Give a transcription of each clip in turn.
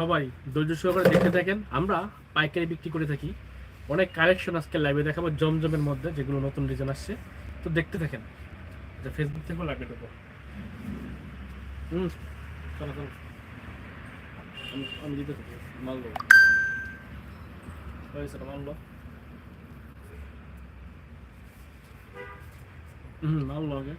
সবাই ধৈর্য সহকারে দেখে থাকেন। আমরা পাইকারি বিক্রি করে থাকি। অনেক কালেকশন আজকে লাইভে দেখাবো জমজমের মধ্যে, যেগুলো নতুন ডিজাইন আসছে। তো দেখতে থাকেন। এটা ফেসবুক থেকেও লাইভে দেবো হুম, চলো আমি হুম আগে।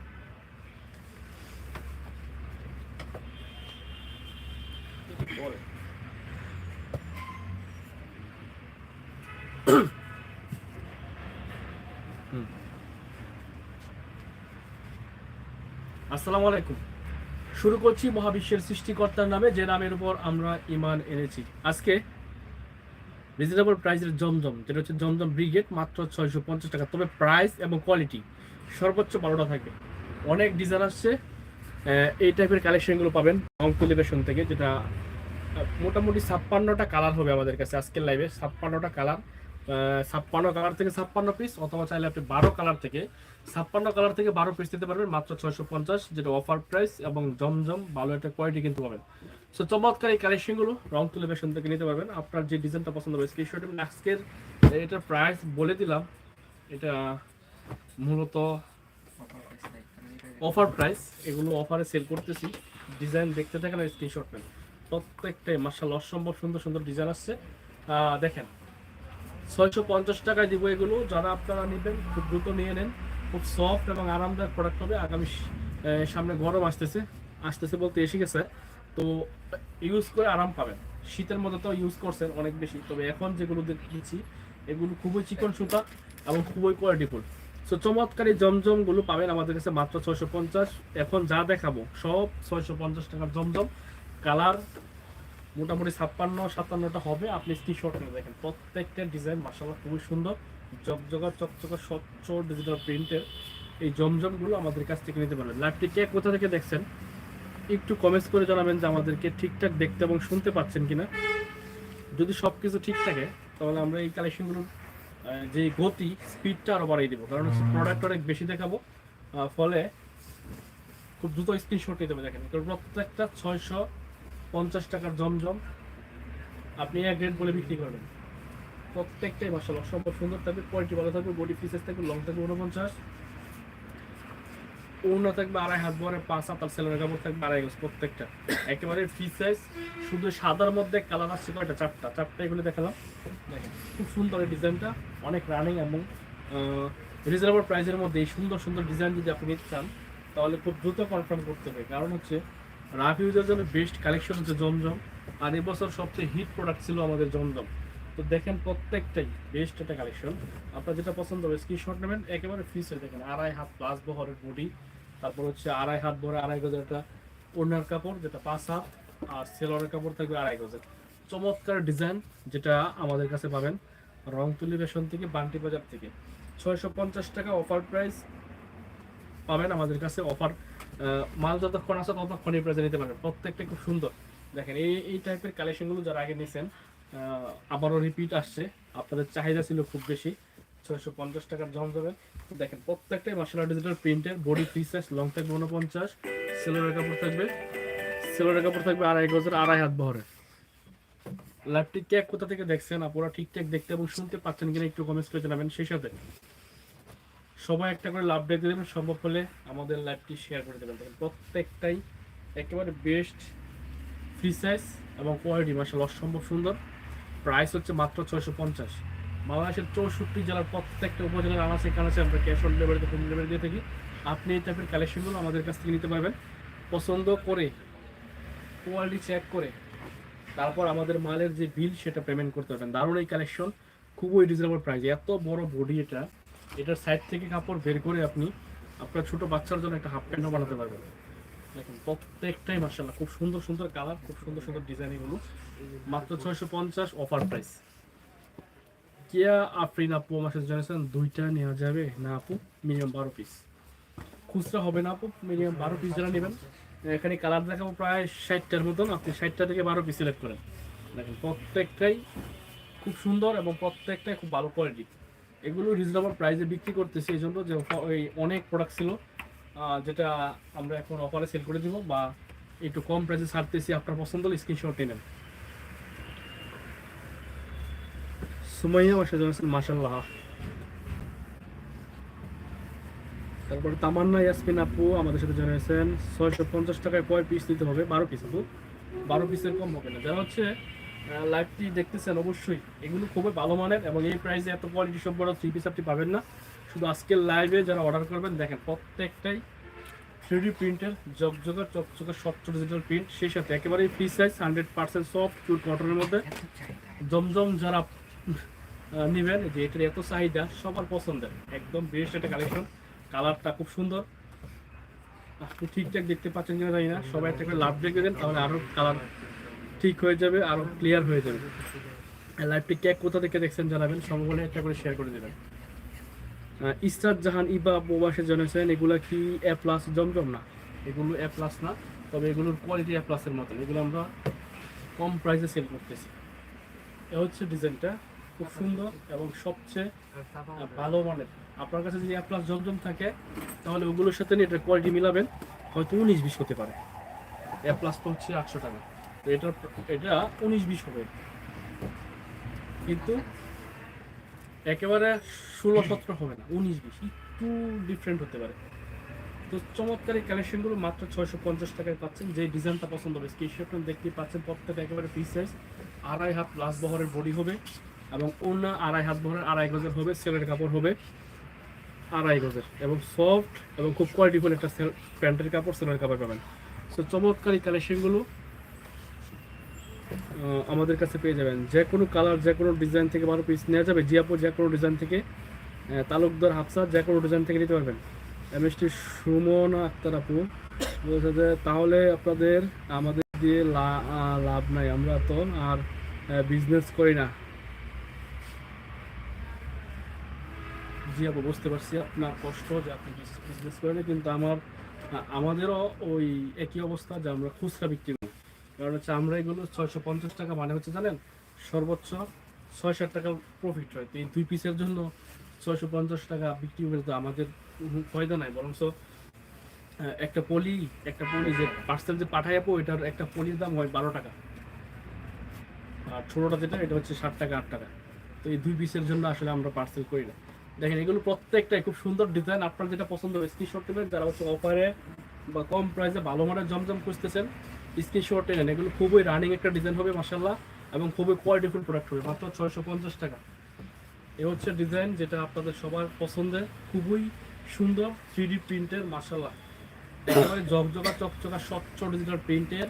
আসসালামু আলাইকুম শুরু করছি মহাবিশ্বের সৃষ্টিকর্তার নামে, যে নামের উপর আমরা ইমান এনেছি। আজকে রিজনেবল প্রাইসের জমজম, যেটা হচ্ছে জমজম ব্রিগেড মাত্র ছয়শো পঞ্চাশ টাকা। তবে প্রাইস এবং কোয়ালিটি সর্বোচ্চ বারোটা থাকবে অনেক ডিজাইন আসছে এই টাইপের কালেকশনগুলো পাবেন অঙ্কুলিবেশন থেকে, যেটা মোটামুটি ছাপ্পান্নটা কালার হবে আমাদের কাছে আজকের লাইভে ছাপ্পান্নটা কালার ছাপ্পান্ন কালার থেকে ছাপ্পান্ন পিস অথবা চাইলে আপনি বারো কালার থেকে ছাপ্পান্ন কালার থেকে বারো পিস দিতে পারবেন, মাত্র ছয়শো পঞ্চাশ, যেটা অফার প্রাইস এবং জমজম ভালো একটা কোয়ালিটি কিন্তু পাবেন। সো চমৎকার এই কালেকশনগুলো রং তুলে বেশন থেকে নিতে পারবেন। আপনার যে ডিজাইনটা পছন্দ হবে স্ক্রিনশট আজকের এটার প্রাইস বলে দিলাম, এটা মূলত অফার প্রাইস এগুলো অফারে সেল করতেছি। ডিজাইন দেখতে থাকেন আর স্ক্রিনশট নেন। প্রত্যেকটাই মার্শাল অসম্ভব সুন্দর সুন্দর ডিজাইন আসছে। দেখেন ছয়শো পঞ্চাশ টাকায় দিব এগুলো। যারা আপনারা নেবেন, খুব দ্রুত নিয়ে নেন। খুব সফট এবং আরামদায়ক প্রোডাক্ট হবে। আগামী সামনে গরম আসতেছে। আসতেছে বলতে এসে গেছে। তো ইউজ করে আরাম পাবেন। শীতের মধ্যে তো ইউজ করছেন অনেক বেশি। তবে এখন যেগুলো দিচ্ছি এগুলো খুবই চিকন সুতা এবং খুবই কোয়ালিটিফুল সো চমৎকার জমজমগুলো পাবেন আমাদের কাছে মাত্র ছয়শো পঞ্চাশ। এখন যা দেখাবো, সব ছয়শো পঞ্চাশ টাকার জমজম। কালার মোটামুটি ছাপ্পান্ন সাতান্নটা হবে। আপনি স্ক্রিনশট নিয়ে দেখেন। প্রত্যেকটা ডিজাইন মাসাল্লাহ খুবই সুন্দর। জগজগা চকচকা স্বচ্ছ ডিজিটাল প্রিন্টের এই জমজমগুলো আমাদের কাছ থেকে নিতে পারবেন। লাইভটি কে কোথা থেকে দেখছেন? একটু কমেন্টস করে জানাবেন যে আমাদেরকে ঠিকঠাক দেখতে এবং শুনতে পাচ্ছেন কিনা। যদি সব কিছু ঠিক থাকে তাহলে আমরা এই কালেকশনগুলোর যে গতি স্পিডটা আরও বাড়িয়ে দেবো। কারণ হচ্ছে প্রোডাক্ট অনেক বেশি দেখাবো। ফলে খুব দ্রুত স্ক্রিনশট নিতে হবে। দেখেন কারণ প্রত্যেকটা ছয়শো পঞ্চাশ টাকার জমজম, আপনি এক রেট বলে বিক্রি করবেন। প্রত্যেকটাই মাসাল অসম্ভব সুন্দর থাকবে কোয়ালিটি ভালো থাকবে বডি ফিসেস থাকবে লং থাকবে উনপঞ্চাশ ওড়না থাকবে আড়াই হাত বরে পাঁচ হাত আর সেলের কাপড় থাকবে আড়াই গজ প্রত্যেকটা। একেবারে ফ্রি সাইজ শুধু সাদার মধ্যে কালার আসছে কয়টা? চারটা। চারটা এগুলো দেখালাম। দেখেন, খুব সুন্দর এই ডিজাইনটা অনেক রানিং এবং রিজনেবল প্রাইসের মধ্যে এই সুন্দর সুন্দর ডিজাইন যদি আপনি নিতে চান, তাহলে খুব দ্রুত কনফার্ম করতে হবে। কারণ হচ্ছে রাফ ইউজের জন্য বেস্ট কালেকশন হচ্ছে জমজম। আর এবছর সবচেয়ে হিট প্রোডাক্ট ছিল আমাদের জমজম। তো দেখেন প্রত্যেকটাই বেস্ট একটা কালেকশন আপনার যেটা পছন্দ হবে স্ক্রিনশট নেবেন, একেবারে ফ্রি সেল দেখেন আড়াই হাত প্লাস বহরের বডি তারপর হচ্ছে আড়াই হাত ভরে আড়াই গজের একটা ওড়নার কাপড়, যেটা পাঁচ হাত, আর সেলরের কাপড় থাকবে আড়াই গজের। চমৎকার ডিজাইন যেটা আমাদের কাছে পাবেন রংতুলি রেশন থেকে, বান্টি বাজার থেকে। ছয়শো পঞ্চাশ টাকা অফার প্রাইস পাবেন, আমাদের কাছে অফার মাল যতক্ষণ আছে ততক্ষণ এই প্রাইসে নিতে পারবেন। প্রত্যেকটা খুব সুন্দর। দেখেন, এই এই টাইপের কালেকশনগুলো যারা আগে নিয়েছেন আবারও রিপিট আসছে। আপনাদের চাহিদা ছিল খুব বেশি। ছয়শো পঞ্চাশ টাকার জমজমের দেখেন, প্রত্যেকটাই মার্শাল ডিজিটাল প্রিন্টের বডি ফ্রি সাইজ লং থাকবে উনপঞ্চাশ। সেলোরের কাপড় থাকবে। সেলোরের কাপড় থাকবে আড়াই গজের, আড়াই হাত বহরের। ল্যাপটি ক্যাক কোথা থেকে দেখছেন? আপনারা ঠিকঠাক দেখতে এবং শুনতে পাচ্ছেন কিনা একটু কমেন্টস করে জানাবেন। সেই সাথে সবাই একটা করে লাভ দেখতে দেবেন, সম্ভব হলে আমাদের লাইভটি শেয়ার করে দেবেন। দেখেন, প্রত্যেকটাই একেবারে বেস্ট ফ্রি সাইজ এবং কোয়ালিটি মার্শাল অসম্ভব সুন্দর। প্রাইস হচ্ছে মাত্র ছয়শো পঞ্চাশ। বাংলাদেশের চৌষট্টি জেলার প্রত্যেকটা উপজেলার আনাচে কানাচে আমরা ক্যাশ অন ডেলিভারিতে হোম ডেলিভারি দিয়ে থাকি। আপনি এই টাইপের কালেকশনগুলো আমাদের কাছ থেকে নিতে পারবেন। পছন্দ করে কোয়ালিটি চেক করে, তারপর আমাদের মালের যে বিল সেটা পেমেন্ট করতে পারবেন। দারুণ এই কালেকশন খুবই রিজনেবল প্রাইস এত বড় বডি এটা এটার সাইড থেকে কাপড় বের করে আপনি আপনার ছোট বাচ্চার জন্য একটা হাফ প্যান্টও বানাতে পারবেন। দেখুন, প্রত্যেকটাই মার্শাল্লাহ খুব সুন্দর সুন্দর কালার খুব সুন্দর সুন্দর ডিজাইন এগুলো। মাত্র ছয়শো পঞ্চাশ অফার প্রাইস কিয়া আফরিন আপু আমার সাথে জানিয়েছেন দুইটা নেওয়া যাবে না আপু মিনিমাম বারো পিস খুচরা হবে না আপু মিনিমাম বারো পিস যারা নেবেন। এখানে কালার দেখাবো প্রায় ষাটটার মতন, আপনি ষাটটা থেকে বারো পিস সিলেক্ট করেন। দেখেন, প্রত্যেকটাই খুব সুন্দর এবং প্রত্যেকটাই খুব ভালো কোয়ালিটি এগুলো রিজনেবল প্রাইসে বিক্রি করতেছি, এই জন্য যে ওই অনেক প্রোডাক্ট ছিল যেটা আমরা এখন অফারে সেল করে দিব বা একটু কম প্রাইসে ছাড়তেছি, আপনার পছন্দ হলে স্ক্রিনশট নেন সুমাইয়া বাসা জানাচ্ছেন মাসাল্লাহ তারপর তামান্না, ইয়াসমিন আপু আমাদের সাথে জানিয়েছেন ছয়শো পঞ্চাশ টাকায় কয় পিস নিতে হবে? বারো পিস আপু। বারো পিসের কম হবে না। যারা হচ্ছে লাইভটি দেখতেছেন অবশ্যই। এগুলো খুবই ভালো মানের এবং এই প্রাইসে এত কোয়ালিটি সব বড় থ্রি পিস আপনি পাবেন না। শুধু আজকের লাইভে যারা অর্ডার করবেন দেখেন প্রত্যেকটাই থ্রিডি প্রিন্টের জগজগা চকচকে স্বচ্ছ ডিজিটাল প্রিন্ট সেই সাথে একেবারেই free size hundred percent soft pure কটনের মধ্যে। জমজম যারা নিবেন যে এটার এত চাহিদা সবার পছন্দের। একদম বেস্ট একটা কালেকশন কালারটা খুব সুন্দর। আপনি ঠিকঠাক দেখতে পাচ্ছেন কিনা জানি না। সবাই একটা করে লাভ দেখে দেন তাহলে আরও কালার ঠিক হয়ে যাবে, আরও ক্লিয়ার হয়ে যাবে। লাইভটি কে কোথা থেকে দেখছেন জানাবেন সম্ভবনে একটা করে শেয়ার করে দেবেন। ইসরাত জাহান ইবা প্রবাসে জানিয়েছেন এগুলো কি এ প্লাস জমজম না? এগুলো এ প্লাস না, তবে এগুলোর কোয়ালিটি এ প্লাসের মতন। এগুলো আমরা কম প্রাইসে সেল করতেছি। এ হচ্ছে ডিজাইনটা খুব সুন্দর এবং সবচেয়ে ভালো মানের। আপনার কাছে যদি এ প্লাস জমজম থাকে, তাহলে ওগুলোর সাথে নিয়ে এটার কোয়ালিটি মিলাবেন, হয়তো উনিশ বিশ হতে পারে। এ প্লাস তো হচ্ছে আটশো টাকা। এটা এটা উনিশ বিশ হবে। কিন্তু একেবারে ষোলো সতেরো হবে না, উনিশ বিশ, একটু ডিফারেন্ট হতে পারে। তো চমৎকার এই কালেকশনগুলো মাত্র ছয়শো পঞ্চাশ টাকায় পাচ্ছেন। যে ডিজাইনটা পছন্দ হবে স্ক্রিনশটটা দেখতেই পাচ্ছেন, প্রত্যেকটা একেবারে ফ্রি সাইজ আড়াই হাত প্লাস বহরের বডি হবে এবং অন্য আড়াই হাত বহরের আড়াই গজের হবে সেলের কাপড় হবে আড়াই গজের এবং সফট এবং খুব কোয়ালিটিফুল একটা সেল প্যান্টের কাপড় সেলের কাপড় পাবেন। সো চমৎকার এই কালেকশনগুলো আমাদের কাছে পেয়ে যাবেন। যে কোনো কালার যে কোনো ডিজাইন থেকে বারো পিস নেওয়া যাবে জিয়াপুর যে কোনো ডিজাইন থেকে তালুকদার হাফসা যে কোনো ডিজাইন থেকে নিতে পারবেন। এমএসটি সুমন আক্তার আপু বলছে যে, তাহলে আপনাদের, আমাদের দিয়ে লাভ নাই। আমরা তো আর বিজনেস করি না। জি আপু, বুঝতে পারছি আপনার কষ্ট যে আপনি বিজনেস করেন, কিন্তু আমার আমাদেরও ওই একই অবস্থা যে আমরা খুচরা বিক্রি করি। কারণ হচ্ছে আমরা এগুলো ছয়শো পঞ্চাশ টাকা মানে হচ্ছে জানেন, সর্বোচ্চ ছয় ষাট টাকা প্রফিট হয়। তো এই দুই পিসের জন্য ছয়শো পঞ্চাশ টাকা বিক্রি করে তো আমাদের ফায়দা নাই। বরং একটা পলি একটা পলি যে পার্সেল যে পাঠায় আপু, এটার একটা পলির দাম হয় বারো টাকা। আর ছোটোটা যেটা, এটা হচ্ছে ষাট টাকা, আট টাকা। তো এই দুই পিসের জন্য আসলে আমরা পার্সেল করি না। দেখেন, এগুলো প্রত্যেকটাই খুব সুন্দর ডিজাইন আপনার যেটা পছন্দ হয় স্ক্রিনশট নেবেন। যারা হচ্ছে অফারে বা কম প্রাইসে ভালো মানের জমজম খুঁজতেছেন স্ক্রিনশট নেন এগুলো খুবই রানিং একটা ডিজাইন হবে মাসাল্লাহ এবং খুবই কোয়ালিটিফুল প্রোডাক্ট হবে। মাত্র ছয়শো পঞ্চাশ টাকা। এ হচ্ছে ডিজাইন যেটা আপনাদের সবার পছন্দের, খুবই সুন্দর থ্রি ডি প্রিন্টের মাসাল্লাহ একেবারে জকজকা চকচকা, স্বচ্ছ ডিজিটাল প্রিন্টের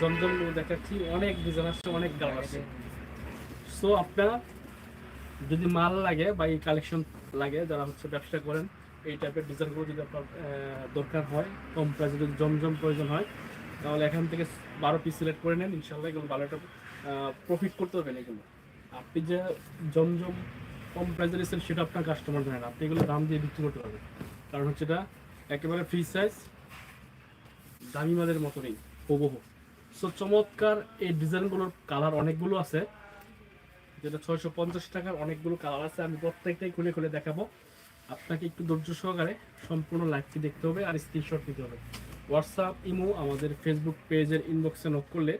জমজমগুলো দেখাচ্ছি, অনেক ডিজাইন আসছে, অনেক কালার আছে। সো আপনারা যদি মাল লাগে বা এই কালেকশন লাগে, যারা হচ্ছে ব্যবসা করেন, এই টাইপের ডিজাইনগুলো যদি আপনার দরকার হয়, কম প্রাইসে যদি জমজম প্রয়োজন হয় তাহলে এখান থেকে বারো পিস সিলেক্ট করে নেন ইনশাল্লাহ এগুলো ভালো একটা প্রফিট করতে পারবেন এগুলো। আপনি যে জমজম কম প্রাইসে নিচ্ছেন সেটা আপনার কাস্টমার জানেন আপনি এগুলো দাম দিয়ে বিক্রি করতে পারবেন। কারণ হচ্ছে এটা একেবারে ফ্রি সাইজ দামি মালের মতনই হুবহু। সো চমৎকার এই ডিজাইনগুলোর কালার অনেকগুলো আছে। যেটা ছয়শো পঞ্চাশ টাকার অনেকগুলো কালার আছে, আমি প্রত্যেকটাই খুলে খুলে দেখাবো। আপনাকে একটু ধৈর্য সহকারে সম্পূর্ণ লাইভটি দেখতে হবে আর স্ক্রিনশট নিতে হবে। হোয়াটসঅ্যাপ, ইমো আমাদের ফেসবুক পেজের ইনবক্সে নক করলে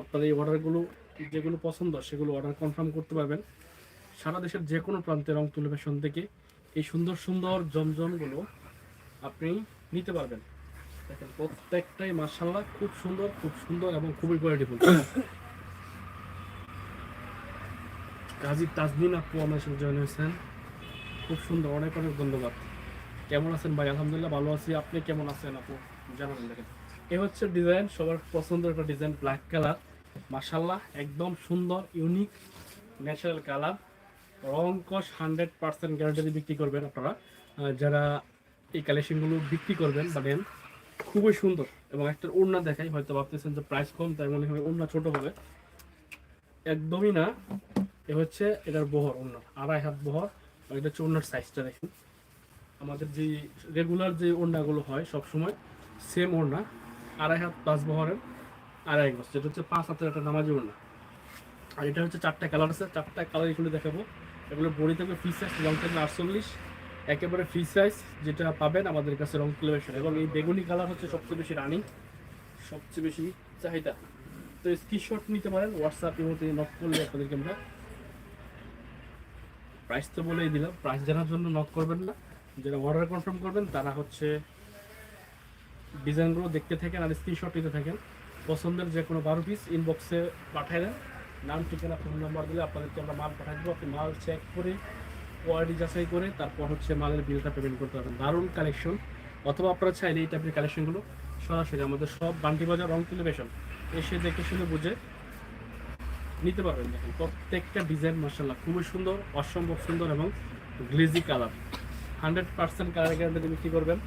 আপনাদের এই অর্ডারগুলো যেগুলো পছন্দ, সেগুলো অর্ডার কনফার্ম করতে পারবেন। সারা দেশের যে কোনো প্রান্তে রং তুলে ফ্যাশন থেকে এই সুন্দর সুন্দর জমজমগুলো আপনি নিতে পারবেন। দেখেন, প্রত্যেকটাই মার্শাল্লাহ খুব সুন্দর খুব সুন্দর এবং খুবই কোয়ালিটিফুল কাজী তাজমিন আপু আমার সাথে জয়েন হয়েছেন। খুব সুন্দর, অনেক অনেক ধন্যবাদ। কেমন আছেন ভাই? আলহামদুলিল্লাহ ভালো আছি। আপনি কেমন আছেন আপু? জানাবেন দেখেন। এ হচ্ছে ডিজাইন সবার পছন্দের একটা ডিজাইন ব্ল্যাক কালার মাসাল্লাহ একদম সুন্দর ইউনিক ন্যাচারাল কালার রং কস হান্ড্রেড পার্সেন্ট গ্যারান্টি বিক্রি করবেন আপনারা। যারা এই কালেকশনগুলো বিক্রি করবেন, বা নেন খুবই সুন্দর। এবং একটা ওড়না দেখাই, হয়তো ভাবতেছেন যে প্রাইস কম, তাই মনে হয় ওড়না ছোট হবে। একদমই না। এ হচ্ছে এটার বহর ওড়নার আড়াই হাত বহর। এটা হচ্ছে ওড়নার সাইজটা দেখুন। আমাদের যে রেগুলার যে ওড়নাগুলো হয় সব সময় সেম ওড়না, আড়াই হাত পাঁচ বহরের আড়াই গজ, যেটা হচ্ছে পাঁচ হাতের একটা নামাজি ওড়না। আর এটা হচ্ছে চারটা কালার আছে, চারটা কালার এগুলো দেখাবো। এগুলো বড়ি থাকবে ফ্রি সাইজ লং থাকবে আটচল্লিশ। একেবারে ফ্রি সাইজ যেটা পাবেন আমাদের কাছে রং ক্লেবেশন এবং এই বেগুনি কালার হচ্ছে সবচেয়ে বেশি রানিং সবচেয়ে বেশি চাহিদা। তো স্ক্রিনশট নিতে পারেন হোয়াটসঅ্যাপ ইমোতে নক করলে আপনাদেরকে আমরা প্রাইস তো বলেই দিলাম। প্রাইস জানার জন্য নক করবেন না। যারা অর্ডার কনফার্ম করবেন, তারা হচ্ছে ডিজাইনগুলো দেখতে থাকেন আর স্ক্রিনশট নিতে থাকেন। পছন্দের যে কোনো বারো পিস ইনবক্সে পাঠিয়ে দেন। নাম, ঠিকানা ফোন নাম্বার দিলে আপনাদেরকে আমরা মাল পাঠিয়ে দেবো। আপনি মাল চেক করে কোয়ালিটি যাচাই করে, তারপর হচ্ছে মালের বিলটা পেমেন্ট করতে পারবেন। দারুণ কালেকশন অথবা আপনারা চাইলে এই টাইপের কালেকশনগুলো সরাসরি আমাদের সব বান্টি বাজার রং টেলিভিশন এসে দেখে শুনে বুঝে নিতে পারবেন। দেখেন, প্রত্যেকটা ডিজাইন মার্শাল্লাহ খুবই সুন্দর, অসম্ভব সুন্দর এবং glazy colour hundred percent colour guarantee বিক্রি করবেন।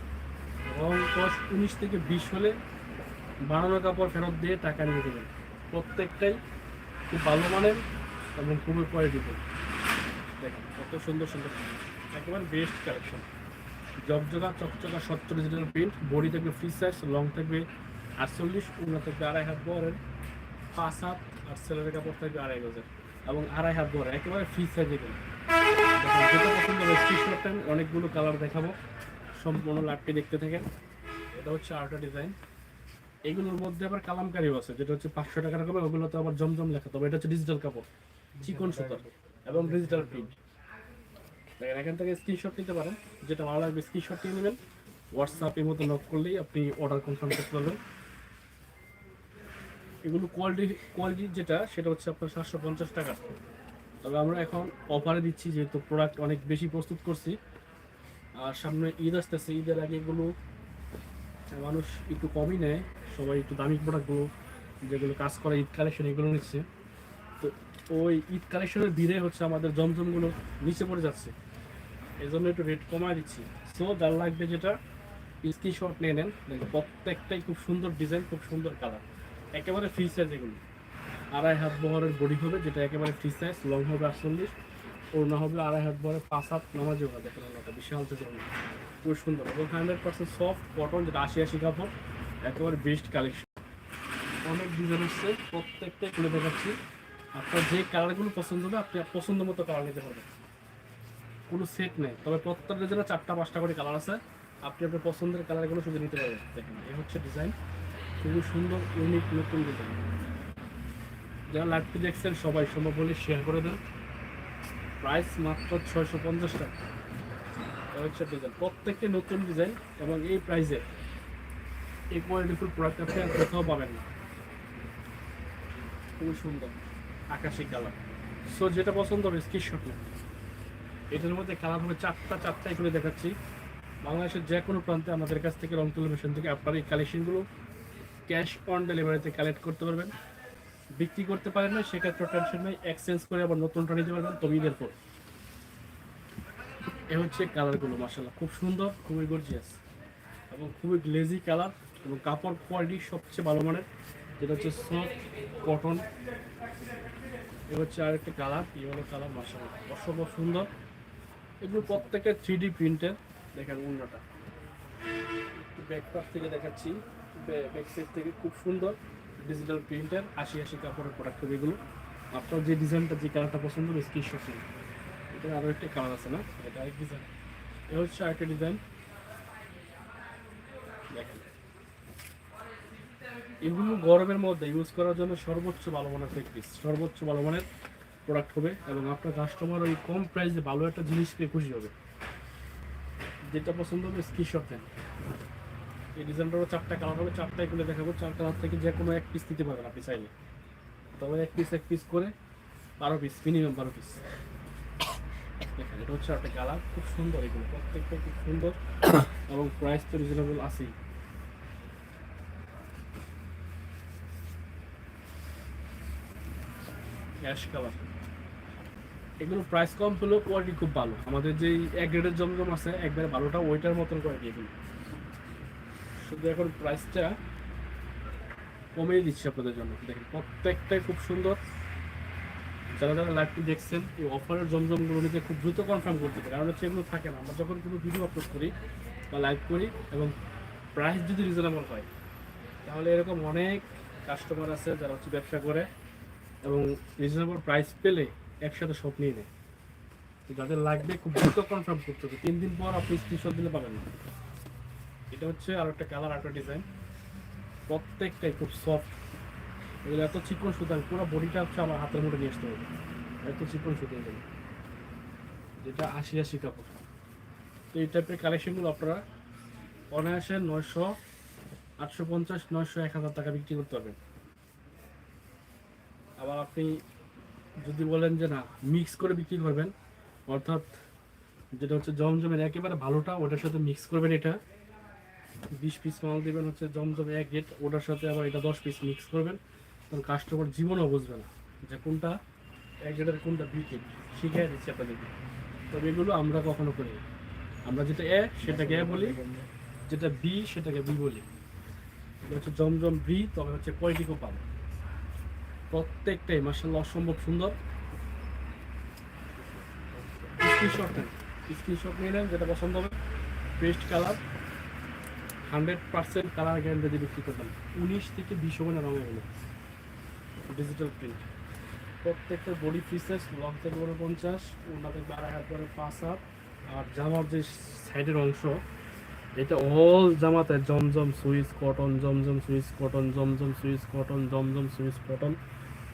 রং কস্ট উনিশ থেকে বিশ হলে বানানো কাপড় ফেরত দিয়ে টাকা নিয়ে দেবেন প্রত্যেকটাই খুব ভালো মানের এবং খুবই কোয়ালিটিফুল দেখেন কত সুন্দর সুন্দর। একেবারে বেস্ট কালেকশন জগজগা চকচকা স্বচ্ছ ডিজিটাল প্রিন্ট বডি থাকবে ফ্রি সাইজ লং থাকবে আটচল্লিশ উন্নত থাকবে আড়াই হাত বরের পাঁচ হাত আর ছেলের কাপড় থাকবে আড়াই গজের। এবং আড়াই হাত বড় একেবারে ফ্রি সাইজ দেখেন, যেটা পছন্দ হবে অনেকগুলো কালার দেখাবো। সম্পূর্ণ লাটটি দেখতে থাকেন। এটা হচ্ছে আরেকটা ডিজাইন এগুলোর মধ্যে আবার কালামকারিও আছে, যেটা হচ্ছে পাঁচশো টাকার কাপড় ওগুলো তো আবার জমজম লেখা, তবে এটা হচ্ছে ডিজিটাল কাপড়, চিকন সুতার এবং ডিজিটাল প্রিন্ট দেখেন, এখান থেকে স্ক্রিনশট নিতে পারেন, যেটা ভালো লাগবে স্ক্রিনশট নিয়ে নেবেন। হোয়াটসঅ্যাপের মতো নক করলেই আপনি অর্ডার কনফার্ম করতে পারবেন। এগুলো কোয়ালিটি কোয়ালিটি যেটা, সেটা হচ্ছে আপনার সাতশো পঞ্চাশ টাকা। তবে আমরা এখন অফারে দিচ্ছি যেহেতু প্রোডাক্ট অনেক বেশি প্রস্তুত করছি। আর সামনে ঈদ আসতেছে, ঈদের আগে এগুলো মানুষ একটু কমই নেয়। সবাই একটু দামি প্রোডাক্টগুলো যেগুলো কাজ করে, ঈদ কালেকশন এগুলো নিচ্ছে। তো ওই ঈদ কালেকশনের ভিড়ে হচ্ছে আমাদের জমজমগুলো নিচে পড়ে যাচ্ছে। এই জন্য একটু রেট কমায় দিচ্ছি। সো যার লাগবে যেটা স্ক্রিনশট নিয়ে নেন। প্রত্যেকটাই খুব সুন্দর ডিজাইন খুব সুন্দর কালার একেবারে ফ্রি সাইজ এগুলো। আড়াই হাত বহরের বডি হবে, যেটা একেবারে ফ্রি সাইজ লং হবে আটচল্লিশ ওড়না হবে আড়াই হাত বহরের পাঁচ হাত নামাজ হবে দেখেন ওনাটা বিশাল থেকে খুব সুন্দর। এবং হান্ড্রেড পার্সেন্ট সফট কটন যেটা আশি আশি কাপড়, একেবারে বেস্ট কালেকশন অনেক ডিজাইন হচ্ছে প্রত্যেকটাই খুলে দেখাচ্ছি। আপনার যে কালারগুলো পছন্দ হবে, আপনি পছন্দ মতো কালার নিতে পারবেন। কোনো সেট নেই। তবে প্রত্যেকটা ডিজাইনে চারটা, পাঁচটা করে কালার আছে। আপনি আপনার পছন্দের কালারগুলো শুধু নিতে পারবেন। দেখেন এই হচ্ছে ডিজাইন খুবই সুন্দর ইউনিক নতুন ডিজাইন যারা লাইভটি দেখছেন, সবাই সম্ভব হলে শেয়ার করে দেন। প্রাইস মাত্র ছয়শো পঞ্চাশ টাকা। হচ্ছে ডিজাইন প্রত্যেকটি নতুন ডিজাইন এবং এই প্রাইসে এই কোয়ালিটিফুল প্রোডাক্ট আপনি আর কোথাও পাবেন না। খুবই সুন্দর, আকাশি কালার সো যেটা পছন্দ হবে স্ক্রিনশট নেন। এটার মধ্যে কালার হবে চারটা, চারটাই করে দেখাচ্ছি। বাংলাদেশের যে কোনো প্রান্তে আমাদের কাছ থেকে রং টেলিভিশন থেকে আপনারা এই কালেকশনগুলো ক্যাশ অন ডেলিভারিতে কালেক্ট করতে পারবেন। বিক্রি করতে পারেন না, সেক্ষেত্রে টেনশন নেই। এক্সচেঞ্জ করে আবার নতুনটা নিতে পারবেন ঈদের পর। এ হচ্ছে কালারগুলো মাসাল্লাহ খুব সুন্দর, খুবই গর্জিয়াস এবং খুবই গ্লেজি কালার এবং কাপড় কোয়ালিটি সবচেয়ে ভালো মানের, যেটা হচ্ছে সফট কটন এ হচ্ছে আরেকটা কালার ইয়েলো কালার মাসাল্লাহ অসম্ভব সুন্দর। এগুলো প্রত্যেকটা থ্রি ডি প্রিন্টের দেখেন উন্নটা ব্যাক পাশ থেকে দেখাচ্ছি ব্যাক সাইড থেকে খুব সুন্দর। ডিজিটাল প্রিন্টের আশি আশি কাপড়ের প্রোডাক্ট হবে এগুলো। আপনার যে ডিজাইনটা যে কালারটা পছন্দ হবে স্ক্রিনশট নিন। এটা আরও একটা কালার আছে না? এটা আরেক ডিজাইন এ হচ্ছে আরেকটা ডিজাইন দেখেন। এগুলো গরমের মধ্যে ইউজ করার জন্য সর্বোচ্চ ভালো মানের প্র্যাকটিস সর্বোচ্চ ভালো মানের প্রোডাক্ট হবে এবং আপনার কাস্টমার ওই কম প্রাইসে ভালো একটা জিনিস পেয়ে খুশি হবে। যেটা পছন্দ হবে স্ক্রিনশট নেন এই ডিজাইনটারও চারটা কালার হবে, চারটাই খুলে দেখাবো। চার কালার থেকে যে কোনো এক পিস নিতে পারবেন আপনি চাইলে। তবে এক পিস এক পিস করে বারো পিস মিনিমাম বারো পিস দেখেন, এটা হচ্ছে একটা কালার খুব সুন্দর এগুলো প্রত্যেকটা খুব সুন্দর এবং প্রাইস তো রিজনেবল আছেই। ক্যাশ কালার এগুলো প্রাইস কম হলেও কোয়ালিটি খুব ভালো। আমাদের যেই এক গ্রেডের জমজম আছে, একবারে ভালোটা ওইটার মতন কোয়ালিটি এগুলো। শুধু এখন প্রাইসটা কমিয়ে দিচ্ছি আপনাদের জন্য। দেখেন, প্রত্যেকটাই খুব সুন্দর। যারা যারা লাইভটি দেখছেন, এই অফারের জমজমগুলো নিতে খুব দ্রুত কনফার্ম করতে পারে কারণ হচ্ছে এগুলো থাকে না, আমরা যখন কোনো ভিডিও আপলোড করি বা লাইভ করি এবং প্রাইস যদি রিজনেবল হয়, তাহলে এরকম অনেক কাস্টমার আছে যারা হচ্ছে ব্যবসা করে এবং রিজনেবল প্রাইস পেলে একসাথে সব নিয়ে নেয়। যাদের লাগবে খুব দ্রুত কনফার্ম করতে হবে। তিন দিন পর আপনি স্ক্রিনশট দিলে পাবেন না। এটা হচ্ছে আর একটা কালার আর একটা ডিজাইন প্রত্যেকটাই খুব সফট এগুলো এত চিকন সুতা, পুরো বডিটা হচ্ছে আমার হাতের মধ্যে নিয়ে আসতে হবে। এত চিকন সুতা এগুলো। যেটা আশি আশি কাপড়। তো এই টাইপের কালেকশনগুলো আপনারা অনায়াসে নয়শো আটশো পঞ্চাশ, নয়শো এক হাজার টাকা বিক্রি করতে পারবেন। আবার আপনি যদি বলেন যে না মিক্স করে বিক্রি করবেন, অর্থাৎ যেটা হচ্ছে জমজমের একেবারে ভালোটা, ওটার সাথে মিক্স করবেন এটা। বিশ পিস মাল দেবেন হচ্ছে জমজম এক গেট ওটার সাথে আবার এটা দশ পিস মিক্স করবেন। তখন কাস্টমার জীবনও বুঝবে না যে কোনটা এক গেটের কোনটা বি গেট শিখিয়ে দিচ্ছি আপনাদেরকে। তবে এগুলো আমরা কখনো করি আমরা যেটা এ, সেটাকে এ বলি। যেটা বি, সেটাকে বি বলি। হচ্ছে জমজম বি, তবে হচ্ছে কোয়ালিটিও পাবে? প্রত্যেকটাই মার্শাল্লাহ অসম্ভব সুন্দর। স্ক্রিনশট স্ক্রিনশট নিয়ে নেন, যেটা পছন্দ হবে। Paste colour hundred percent colour guarantee দিয়ে বিক্রি করলাম উনিশ থেকে বিশ ওভেনে রঙে হলো ডিজিটাল প্রিন্ট প্রত্যেকটা বডি ফিচার্স লং থেকে বড় পঞ্চাশ ওনা থেকে আড়াই হাত করে পাঁচ হাত, আর জামার যে সাইডের অংশ, এটা অল জামাতে জমজম সুইচ কটন, জমজম সুইচ কটন, জমজম Swiss cotton, Zamzam Swiss cotton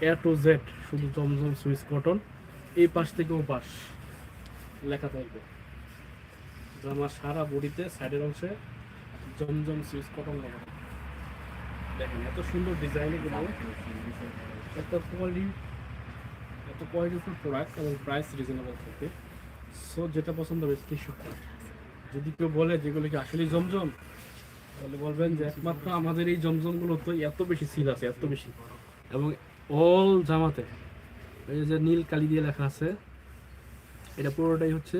A to Z শুধু জমজম সুইচ কটন, এই পাশ থেকে ও পাশ। লেখা থাকবে। জামার সারা বডিতে সাইডের অংশে জমজম সুইচ কটন লেখা দেখেন, এত সুন্দর ডিজাইন এগুলো এত কোয়ালিটি এত কোয়ালিটিফুল প্রোডাক্ট এবং প্রাইস রিজনেবল থাকে। সো যেটা পছন্দ হবে স্ক্রিনশট যদি কেউ বলে যেগুলো কি আসলেই জমজম, তাহলে বলবেন যে একমাত্র আমাদের এই জমজমগুলো তো এত বেশি সিল আছে, এত বেশি। এবং অল জামাতে, এই যে নীল কালি দিয়ে লেখা আছে, এটা পুরোটাই হচ্ছে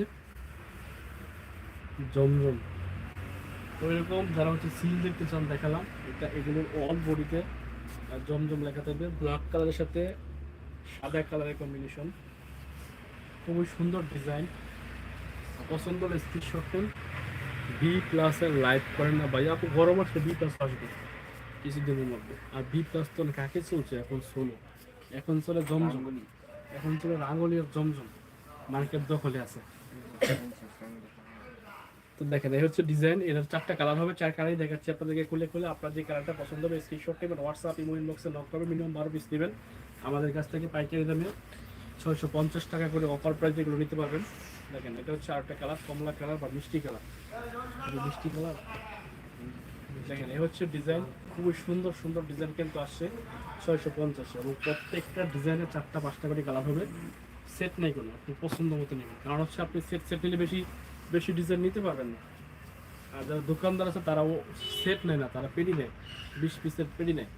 জমজম। তো এরকম যারা হচ্ছে সিল দেখতে চান দেখালাম। এটা এগুলোর অল বডিতে জমজম লেখা থাকবে ব্ল্যাক কালারের সাথে সাদা কালারের কম্বিনেশন খুবই সুন্দর ডিজাইন পছন্দ হলে স্ক্রিনশট নিন বি প্লাসের লাইভ করেন না ভাই। আপনি গরম আসলে বি প্লাস আসবে। কিছুদিনের মধ্যে। আর বি প্লাস তো কাকে চলছে এখন ষোলো এখন চলে জমজম। এখন চলে রাঙ্গলি আর জমজম। মার্কেট দখলে আছে। তো দেখেন, এই হচ্ছে ডিজাইন এর চারটা কালার হবে, চার কালারই দেখাচ্ছি আপনাদেরকে খুলে খুলে। আপনার যে কালারটা পছন্দ হবে স্ক্রিনশট নেবেন হোয়াটসঅ্যাপ ইমো ইনবক্সে নক করবেন মিনিমাম বারো পিস নেবেন। আমাদের কাছ থেকে পাইকারি দামে ছয়শো পঞ্চাশ টাকা করে অফার প্রাইস এগুলো নিতে পারবেন। দেখেন, এটা হচ্ছে আরেকটা কালার কমলা কালার বা মিষ্টি কালার মিষ্টি কালার দেখেন, এই হচ্ছে ডিজাইন খুবই সুন্দর সুন্দর ডিজাইন কিন্তু আসছে ছয়শো পঞ্চাশ। এবং প্রত্যেকটা ডিজাইনের চারটা পাঁচটা করে কালার হবে। সেট নেই কোনো, আপনি পছন্দ মতো নেবেন। কারণ হচ্ছে আপনি সেট সেট নিলে বেশি বেশি ডিজাইন নিতে পারবেন না। আর যারা দোকানদার আছে, তারাও সেট নেয় না, তারা পেডি নেয়। বিশ পিসের পেডি নেয়।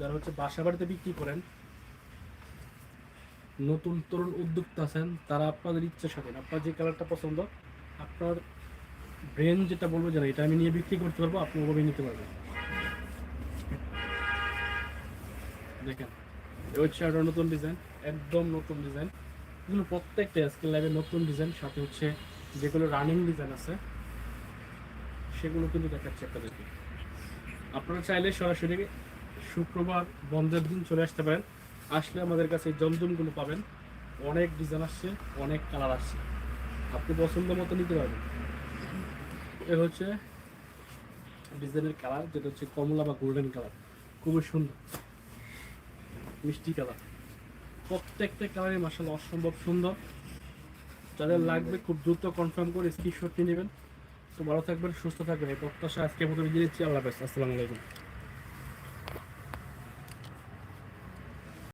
যারা হচ্ছে বাসা বাড়িতে বিক্রি করেন, নতুন তরুণ উদ্যোক্তা আছেন, তারা আপনাদের ইচ্ছা স্বাধীন আপনার যে কালারটা পছন্দ, আপনার ব্রেন যেটা বলব যে এটা আমি নিয়ে বিক্রি করতে পারব, আপনি ওভাবে নিতে পারবেন। দেখেন এ হচ্ছে একটা নতুন ডিজাইন একদম নতুন ডিজাইন প্রত্যেকটা স্কেল লাইভের নতুন ডিজাইন সাথে হচ্ছে যেগুলো রানিং ডিজাইন আছে, সেগুলো কিন্তু দেখাচ্ছে আপনাদেরকে। আপনারা চাইলে সরাসরি শুক্রবার বন্ধের দিন চলে আসতে পারেন। আসলে আমাদের কাছে জমজমগুলো পাবেন। অনেক ডিজাইন আসছে, অনেক কালার আসছে। আপনি পছন্দ মতো নিতে পারবেন। এ হচ্ছে ডিজাইনের কালার যেটা হচ্ছে কমলা বা গোল্ডেন কালার খুবই সুন্দর, মিষ্টি কালার প্রত্যেকটা কালারই মাসাল অসম্ভব সুন্দর। যাদের লাগবে, খুব দ্রুত কনফার্ম করে স্ক্রিনশট নিয়ে নেবেন। তো ভালো থাকবেন, সুস্থ থাকবেন, এই প্রত্যাশা আজকে মতো প্রথমে দিয়েছি আল্লাহ হাফেজ, আসসালামু আলাইকুম।